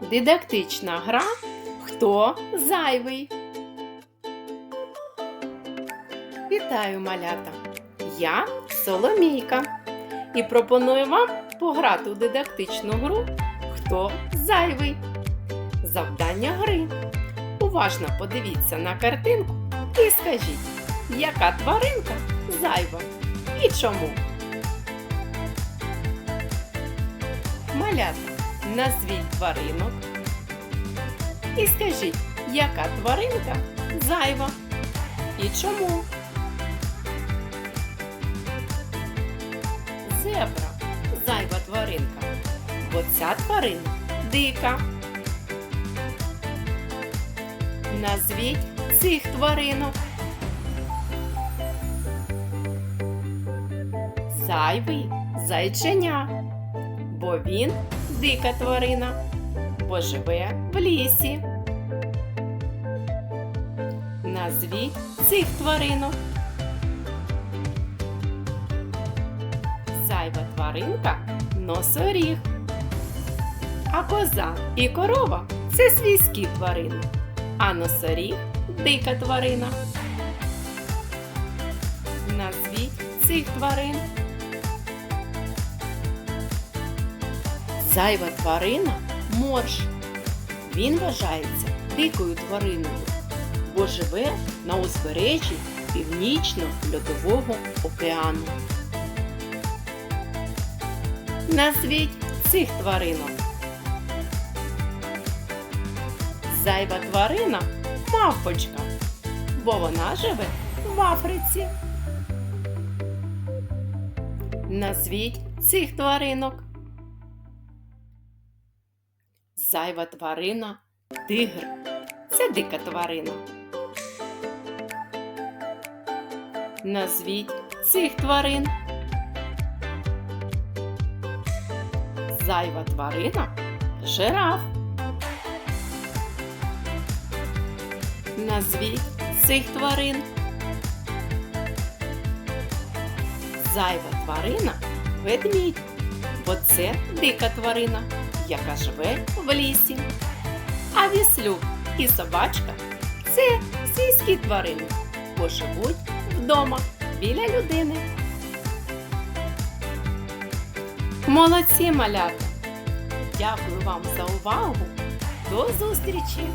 Дидактична гра Хто зайвий? Вітаю малята! Я Соломійка і пропоную вам пограти у дидактичну гру Хто зайвий? Завдання гри. Уважно подивіться на картинку і скажіть, яка тваринка зайва і чому? Малята, назвіть тваринок і скажіть, яка тваринка зайва і чому? Зебра зайва тваринка, бо ця тварина дика. Назвіть цих тваринок. Зайвий зайченя, бо він дика тварина, бо живе в лісі. Назвіть цих тваринок. Зайва тваринка носоріг. А коза і корова це свійські тварини, а носоріг дика тварина. Назвіть цих тварин. Зайва тварина морж. Він вважається дикою твариною, бо живе на узбережжі Північно-Льодового океану. Назвіть цих тваринок. Зайва тварина мавпочка, бо вона живе в Африці. Назвіть цих тваринок. Зайва тварина тигр. Це дика тварина. Назвіть цих тварин. Зайва тварина жираф. Назвіть цих тварин. Зайва тварина ведмідь, бо це дика тварина, яка живе в лісі. А віслюк і собачка це сільські тварини, бо живуть вдома біля людини. Молодці малята! Дякую вам за увагу! До зустрічі!